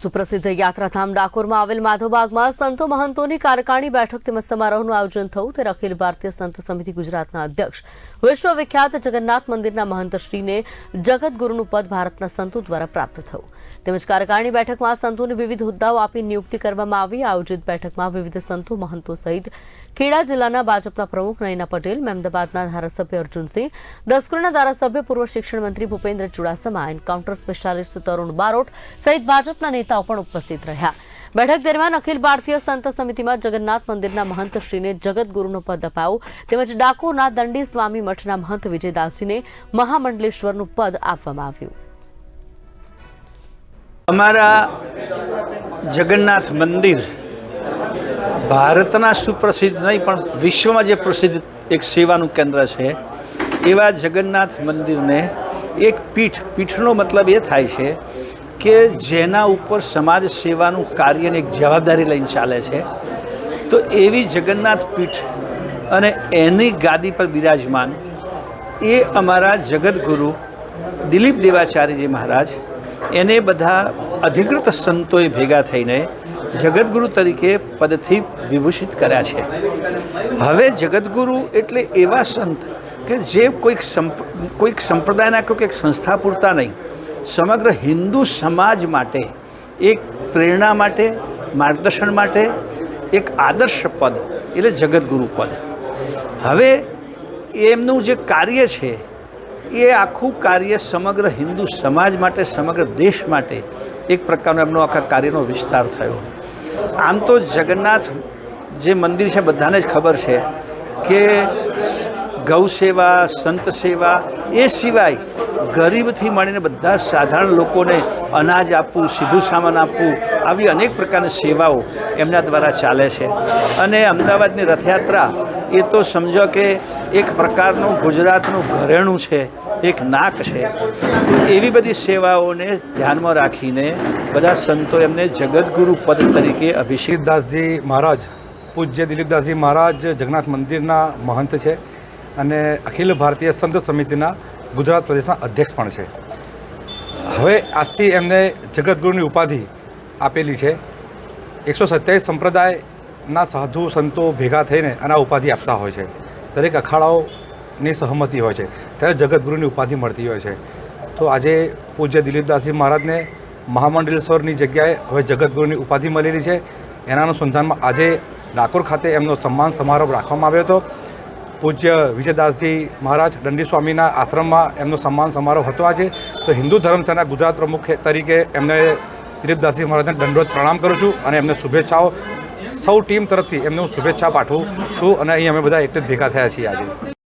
સુપ્રસિદ્ધ યાત્રાધામ ડાકોરમાં આવેલ માધોબાગમાં સંતો મહંતોની કાર્યકારી બેઠક તેમજ સમારોહનું આયોજન થયું ત્યારે અખિલ ભારતીય સંત સમિતિ ગુજરાતના અધ્યક્ષ વિશ્વવિખ્યાત જગન્નાથ મંદિરના મહંતશ્રીને જગતગુરુનું પદ ભારતના સંતો દ્વારા પ્રાપ્ત થયું. તેમજ કાર્યકારીણી બેઠકમાં સંતોને વિવિધ હોદ્દાઓ આપી નિયુક્તિ કરવામાં આવી. આયોજિત બેઠકમાં વિવિધ સંતો મહંતો સહિત ખેડા જિલ્લાના ભાજપના પ્રમુખ નયના પટેલ, મહેમદાબાદના ધારાસભ્ય અર્જુનસિંહ દસકુરના ધારાસભ્ય પૂર્વ શિક્ષણ મંત્રી ભૂપેન્દ્ર ચુડાસમા, એન્કાઉન્ટર સ્પેશિયાલિસ્ટ તરુણ બારોટ સહિત ભાજપના નેતાઓ પણ ઉપસ્થિત રહ્યા. બેઠક દરમિયાન અખિલ ભારતીય સંત સમિતિમાં જગન્નાથ મંદિરના મહંતશ્રીને જગતગુરુનો પદ અપાયો. તેમજ ડાકોરના દંડી સ્વામી મઠના મહંત વિજયદાસજીને મહામંડલેશ્વરનું પદ આપવામાં આવ્યું. અમારા જગન્નાથ મંદિર ભારતના સુપ્રસિદ્ધ નહીં, પણ વિશ્વમાં જે પ્રસિદ્ધ એક સેવાનું કેન્દ્ર છે, એવા જગન્નાથ મંદિરને એક પીઠ, પીઠનો મતલબ એ થાય છે કે જેના ઉપર સમાજ સેવાનું કાર્યને એક જવાબદારી લઈને ચાલે છે, તો એવી જગન્નાથ પીઠ અને એની ગાદી પર બિરાજમાન એ અમારા જગદગુરુ દિલીપ દેવાચાર્યજી મહારાજ, એને બધા અધિકૃત સંતોએ ભેગા થઈને જગદગુરુ તરીકે પદથી વિભૂષિત કર્યા છે. હવે જગદગુરુ એટલે એવા સંત કે જે કોઈક સંપ, કોઈક સંપ્રદાયના કોઈક સંસ્થા પૂરતા નહીં સમગ્ર હિન્દુ સમાજ માટે એક પ્રેરણા માટે, માર્ગદર્શન માટે એક આદર્શ પદ, એટલે જગતગુરુ પદ. હવે એમનું જે કાર્ય છે, એ આખું કાર્ય સમગ્ર હિન્દુ સમાજ માટે, સમગ્ર દેશ માટે એક પ્રકારનો એમનો આખા કાર્યનો વિસ્તાર થયો. આમ તો જગન્નાથ જે મંદિર છે, બધાને જ ખબર છે કે ગૌ સેવા સંત સેવા એ સિવાય ગરીબથી માંડીને બધા સાધારણ લોકોને અનાજ આપવું, સીધું સામાન આપવું, આવી અનેક પ્રકારની સેવાઓ એમના દ્વારા ચાલે છે. અને અમદાવાદની રથયાત્રા, એ તો સમજો કે એક પ્રકારનું ગુજરાતનું ઘરેણું છે, એક નાક છે. તો એવી બધી સેવાઓને ધ્યાનમાં રાખીને બધા સંતો એમને જગતગુરુ પદ તરીકે અભિષેક દિલીપદાસજી મહારાજ, પૂજ્ય દિલીપદાસજી મહારાજ જગન્નાથ મંદિરના મહંત છે અને અખિલ ભારતીય સંત સમિતિના ગુજરાત પ્રદેશના અધ્યક્ષ પણ છે. હવે આજથી એમને જગતગુરુની ઉપાધિ આપેલી છે. એકસો સત્યાવીસ સંપ્રદાયના સાધુ સંતો ભેગા થઈને અને આ ઉપાધિ આપતા હોય છે. દરેક અખાડાઓની સહમતિ હોય છે. ત્યારે જગતગુરુની ઉપાધિ મળતી હોય છે. તો આજે પૂજ્ય દિલીપદાસજી મહારાજને મહામંડલેશ્વરની જગ્યાએ હવે જગતગુરુની ઉપાધિ મળેલી છે. એના અનુસંધાનમાં આજે ડાકોર ખાતે એમનો સન્માન સમારોહ રાખવામાં આવ્યો હતો. પૂજ્ય વિજયદાસજી મહારાજ દંડી સ્વામીના આશ્રમમાં એમનો સન્માન સમારોહ હતો આજે. તો હિન્દુ ધર્મસેના ગુજરાત પ્રમુખ તરીકે એમને દિલીપદાસજી મહારાજને દંડોત પ્રણામ કરું છું અને એમને શુભેચ્છાઓ. સૌ ટીમ તરફથી એમને હું શુભેચ્છા પાઠવું છું અને અહીં અમે બધા એટલે જ ભેગા થયા છીએ આજે.